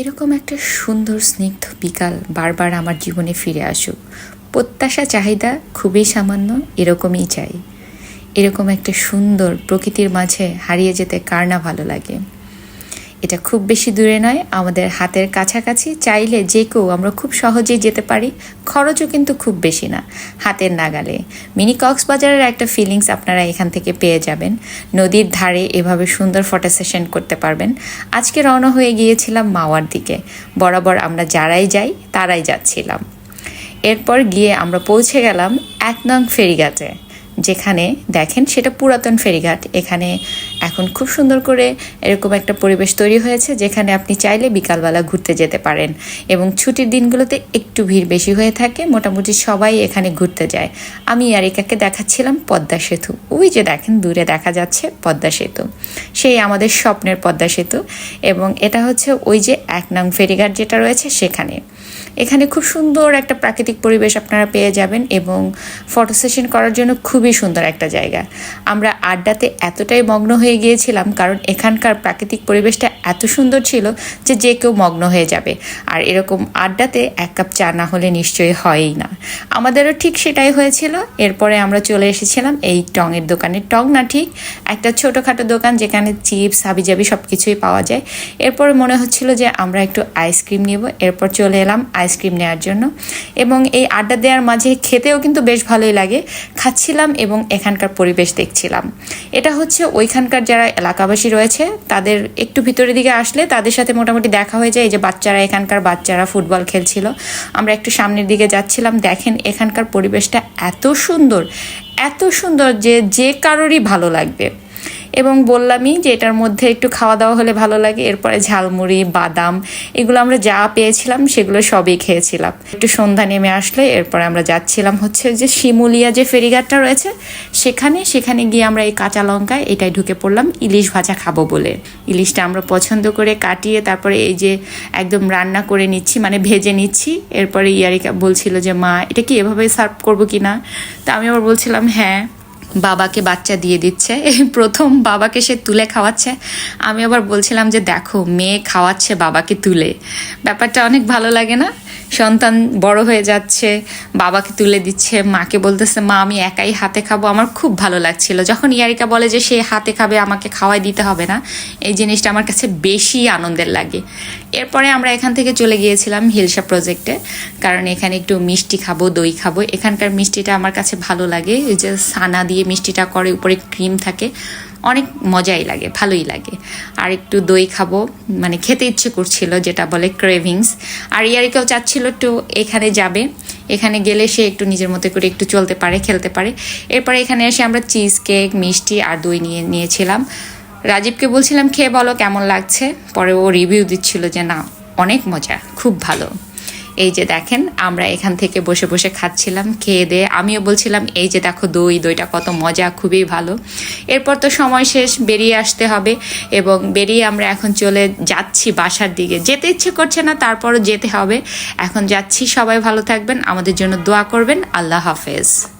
এরকম একটা সুন্দর, স্নিগ্ধ বিকাল বারবার আমার জীবনে ফিরে আসুক। প্রত্যাশা, চাহিদা খুবই সামান্য, এরকমই চাই। এরকম একটা সুন্দর প্রকৃতির মাঝে হারিয়ে যেতে কার না ভালো লাগে? এটা খুব বেশি দূরে নয়, আমাদের হাতের কাছাকাছি চাইলে যে কেউ আমরা খুব সহজেই যেতে পারি, খরচও কিন্তু খুব বেশি না, হাতের নাগালে। মিনি কক্সবাজারের একটা ফিলিংস আপনারা এখান থেকে পেয়ে যাবেন। নদীর ধারে এভাবে সুন্দর ফটো সেশন করতে পারবেন। আজকে রওনা হয়ে গিয়েছিলাম মাওয়ার দিকে। বরাবর আমরা যারাই যাই, তারাই যাচ্ছিলাম। এরপর গিয়ে আমরা পৌঁছে গেলাম এক নং ফেরিঘাটে, যেখানে দেখেন সেটা পুরাতন ফেরিঘাট। এখানে এখন খুব সুন্দর করে এরকম একটা পরিবেশ তৈরি হয়েছে যেখানে আপনি চাইলে বিকালবেলা ঘুরতে যেতে পারেন। এবং ছুটির দিনগুলোতে একটু ভিড় বেশি হয়ে থাকে, মোটামুটি সবাই এখানে ঘুরতে যায়। আমি আরিকাকে দেখাচ্ছিলাম পদ্মা সেতু। ওই যে দেখেন, দূরে দেখা যাচ্ছে পদ্মা সেতু। সেই আমাদের স্বপ্নের পদ্মা সেতু। এবং এটা হচ্ছে ওই যে এক নং ফেরিঘাট যেটা রয়েছে সেখানে। এখানে খুব সুন্দর একটা প্রাকৃতিক পরিবেশ আপনারা পেয়ে যাবেন এবং ফটো সেশন করার জন্য খুবই সুন্দর একটা জায়গা। আমরা আড্ডাতে এতটাই মগ্ন হয়ে গিয়েছিলাম, কারণ এখানকার প্রাকৃতিক পরিবেশটা এত সুন্দর ছিল যে যে কেউ মগ্ন হয়ে যাবে। আর এরকম আড্ডাতে এক কাপ চা না হলে নিশ্চয়ই হয়ই না। আমাদেরও ঠিক সেটাই হয়েছিল। এরপরে আমরা চলে এসেছিলাম এই টঙের দোকানে। টং না ঠিক, একটা ছোটোখাটো দোকান যেখানে চিপস, হাবিজাবি সব কিছুই পাওয়া যায়। এরপর মনে হচ্ছিল যে আমরা একটু আইসক্রিম নিব। এরপর চলে এলাম আইসক্রিম নেওয়ার জন্য। এবং এই আড্ডা দেওয়ার মাঝে খেতেও কিন্তু বেশ ভালোই লাগে। খাচ্ছিলাম এবং এখানকার পরিবেশ দেখছিলাম। এটা হচ্ছে ওইখানকার যারা এলাকাবাসী রয়েছে, তাদের একটু ভিতরের দিকে আসলে তাদের সাথে মোটামুটি দেখা হয়ে যায়। এই যে বাচ্চারা, এখানকার বাচ্চারা ফুটবল খেলছিল। আমরা একটু সামনের দিকে যাচ্ছিলাম। দেখেন এখানকার পরিবেশটা এত সুন্দর এত সুন্দর যে যে কারোরই ভালো লাগবে। এবং বললামই যে এটার মধ্যে একটু খাওয়া দাওয়া হলে ভালো লাগে। এরপরে ঝালমুড়ি, বাদাম, এগুলো আমরা যা পেয়েছিলাম সেগুলো সবই খেয়েছিলাম। একটু সন্ধ্যা নেমে আসলে এরপরে আমরা যাচ্ছিলাম হচ্ছে যে শিমুলিয়া যে ফেরিঘাটটা রয়েছে, সেখানে সেখানে গিয়ে আমরা এই কাঁচা লঙ্কায় এটাই ঢুকে পড়লাম, ইলিশ ভাজা খাব বলে। ইলিশটা আমরা পছন্দ করে কাটিয়ে তারপরে এই যে একদম রান্না করে নিচ্ছি মানে ভেজে নিচ্ছি। এরপরে ইয়ারিকা বলছিল যে, মা, এটা কি এভাবে সার্ভ করব কি না তা আমি আবার বলছিলাম হ্যাঁ। বাবাকে বাচ্চা দিয়ে দিচ্ছে। এই প্রথম বাবাকে সে তুলে খাওয়াচ্ছে। আমি আবার বলছিলাম যে, দেখো, মেয়ে খাওয়াচ্ছে বাবাকে তুলে। ব্যাপারটা অনেক ভালো লাগে না? সন্তান বড় হয়ে যাচ্ছে, বাবাকে তুলে দিচ্ছে, মাকে বলতেছে, মা, আমি একাই হাতে খাব। আমার খুব ভালো লাগছিল। যখন ইয়ারিকা বলে যে, সে হাতে খাবে, আমাকে খাওয়াই দিতে হবে না। এই জিনিসটা আমার কাছে বেশি আনন্দের লাগে। এরপরে আমরা এখান থেকে চলে গিয়েছিলাম হিলসা প্রজেক্টে, কারণ এখানে একটু মিষ্টি খাব, দই খাব। এখানকার মিষ্টিটা আমার কাছে ভালো লাগে। যে সানা দিয়ে মিষ্টিটা করে, উপরে ক্রিম থাকে, অনেক মজাই লাগে, ভালোই লাগে। আর একটু দই খাব মানে খেতে ইচ্ছে করছিল, যেটা বলে ক্রেভিংস আর ইয়ারিকেও চাচ্ছিল একটু এখানে যাবে, এখানে গেলে সে একটু নিজের মতো করে একটু চলতে পারে, খেলতে পারে। এরপরে এখানে এসে আমরা চিজ কেক মিষ্টি আর দই নিয়ে, নিয়েছিলাম। রাজীবকে বলছিলাম, খেয়ে বলো কেমন লাগছে? পরে ও রিভিউ দিচ্ছিল যে, না, অনেক মজা, খুব ভালো। এই যে দেখেন, আমরা এখান থেকে বসে বসে খাচ্ছিলাম, খেয়ে দিয়ে আমিও বলছিলাম, এই যে দেখো দই, দইটা কত মজা, খুবই ভালো। এরপর তো সময় শেষ, বেরিয়ে আসতে হবে এবং বেরিয়ে আমরা এখন চলে যাচ্ছি বাসার দিকে। যেতে ইচ্ছে করছে না, তারপরও যেতে হবে। এখন যাচ্ছি, সবাই ভালো থাকবেন, আমাদের জন্য দোয়া করবেন, আল্লাহ হাফেজ।